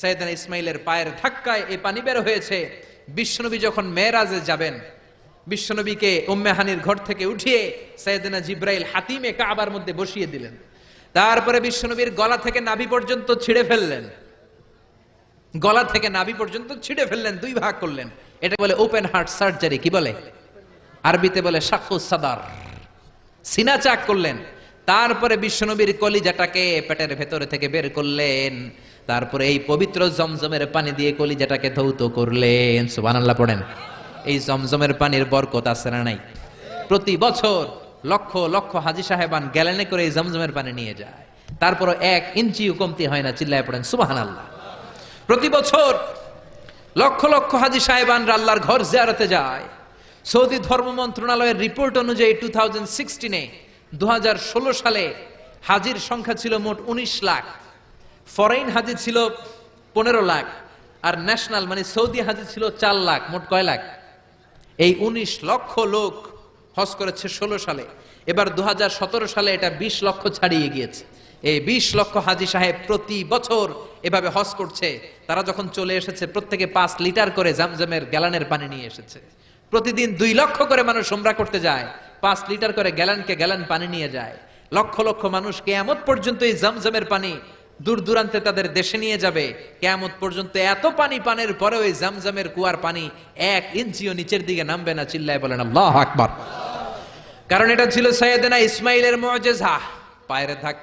সৈয়দনা ইসমাইলের পায়ের ধাক্কায় এই পানি বের হয়েছে। বিশ্বনবী যখন মেয়েরাজে যাবেন, বিশ্বনবীকে উম্মেহানির ঘর থেকে উঠিয়ে সৈয়দনা জিব্রাইল হাতিমে কাবার মধ্যে বসিয়ে দিলেন। তারপরে বিশ্বনবীর গলা থেকে নাভি পর্যন্ত ছিঁড়ে ফেললেন। গলা থেকে নাভি পর্যন্ত ছিঁড়ে ফেললেন, দুই ভাগ করলেন। এটা বলে ওপেন হার্ট সার্জারি কি বলে? আরবিতে বলে শাকুস সাদার। সিনা চাক করলেন। তারপরে বিশ্বনবীর কলিজাটাকে পেটের ভেতরে থেকে বের করলেন। তারপরে এই পবিত্র জমজমের পানি দিয়ে কলিজাটাকে ধৌত করলেন। সুবহানাল্লাহ পড়েন। এই জমজমের পানির বরকত আছে না নাই? প্রতি বছর লক্ষ লক্ষ হাজি সাহেবান গ্যালেনে করে এই জমজমের পানি নিয়ে যায়। তারপর এক ইঞ্চিও কমতি হয় না, চিল্লায় পড়েন, সুবহানাল্লাহ। প্রতি বছর লক্ষ লক্ষ হাজি সাহেবানরা আল্লাহর ঘর জিয়ারতে যায়। সৌদি ধর্ম মন্ত্রণালয়ের রিপোর্ট অনুযায়ী টু থাউজেন্ড সিক্সটিনে দু হাজার ষোলো সালে হাজির সংখ্যা ছিল মোট উনিশ লাখ। ফরেন হাজি ছিল পনেরো লাখ আর ন্যাশনাল মানে সৌদি হাজি ছিল চার লাখ, মোট কয় লাখ? এই উনিশ লক্ষ লোক হজ করেছে ষোলো সালে। এবার দু হাজার সতেরো সালে এটা বিশ লক্ষ ছাড়িয়ে গিয়েছে। এই বিশ লক্ষ হাজি সাহেব প্রতি বছর এভাবে হজ করছে। তারা যখন চলে এসেছে, প্রত্যেকে পাঁচ লিটার করে জামজামের গ্যালানের পানি নিয়ে এসেছে। প্রতিদিন দুই লক্ষ করে মানুষ উমরা করতে যায়। পাঁচ লিটার করে গ্যালানকে গ্যালান পানি নিয়ে যায়। লক্ষ লক্ষ মানুষ কেয়ামত পর্যন্ত এই জমজমের পানি দূর দূরান্তে তাদের দেশে নিয়ে যাবে। কেয়ামত পর্যন্ত এত পানি পানের পরেও এই জমজমের কুয়ার পানি এক ইঞ্চিও নিচের দিকে নামবে না, চিল্লায় বলেন, আল্লাহ আকবার। কারণ এটা ছিল সৈয়দিনা ইসমাইলের মজেজা। পায়ের ধাক্কা